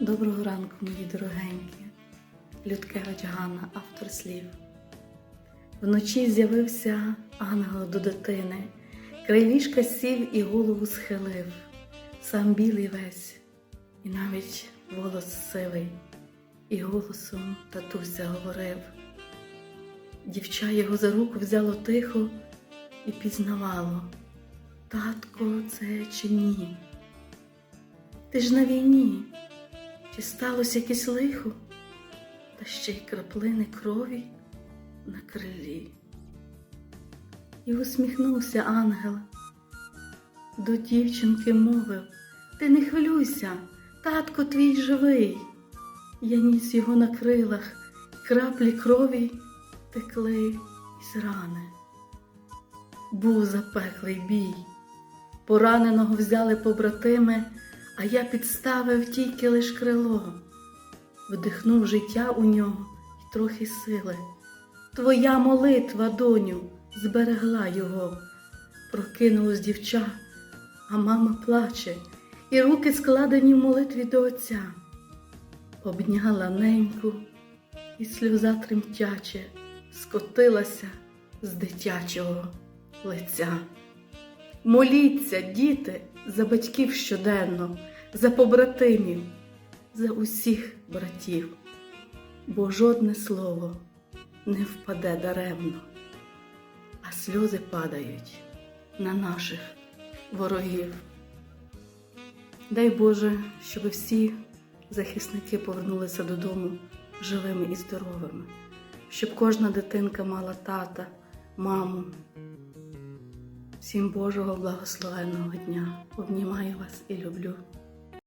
Доброго ранку, мої дорогенькі, Людкевич Ганна, автор слів. Вночі з'явився ангел до дитини, край ліжка сів і голову схилив, сам білий весь, і навіть волос сивий, і голосом татуся говорив. Дівча його за руку взяло тихо і пізнавало, татко, це чи ні? Ти ж на війні. Чи сталося якесь лихо, та ще й краплини крові на крилі? І усміхнувся ангел. До дівчинки мовив Ти не хвилюйся, татко твій живий. Я ніс його на крилах, краплі крові текли із рани. Був запеклий бій. Пораненого взяли побратими, а я підставив тільки лиш крило, вдихнув життя у нього й трохи сили. Твоя молитва, доню, зберегла його. Прокинулась дівча, а мама плаче, і руки складені в молитві до отця. Обняла неньку, і сльоза тремтяче скотилася з дитячого лиця. Моліться, діти, за батьків щоденно, за побратимів, за усіх братів, бо жодне слово не впаде даремно, а сльози падають на наших ворогів. Дай Боже, щоб всі захисники повернулися додому живими і здоровими, щоб кожна дитинка мала тата, маму. Всім Божого благословенного дня. Обнімаю вас і люблю.